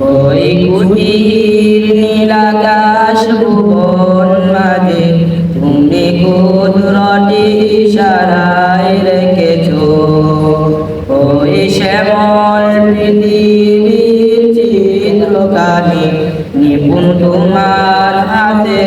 ওই কুটির নীলাকাশ ভুবন মাঝে তুমি কুদরটি সারাই রেখেছো? ওই শ্যামল পৃথিবীর চিত্রকালী নিপুণ তোমার হাতে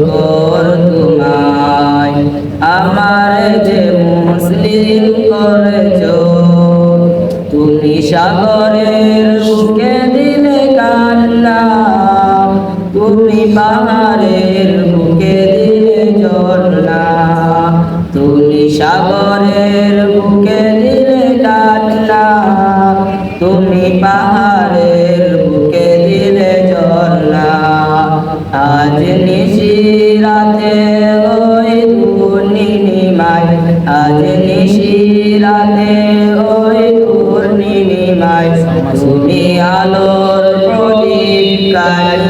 শুকর তোমায়। আমার যে মুসলিম করেছ তুমি সাগরের বুকে দিলে কান্না। তুমি পাহাড়ের আজ নিশি রাতে ওই পূর্ণিমায় আজ নিশি রাতে ওই পূর্ণিমায় তুমি আলোর প্রদীপ কাল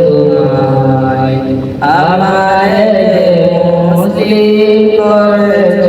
তোমায় আমায় মুসলিম করে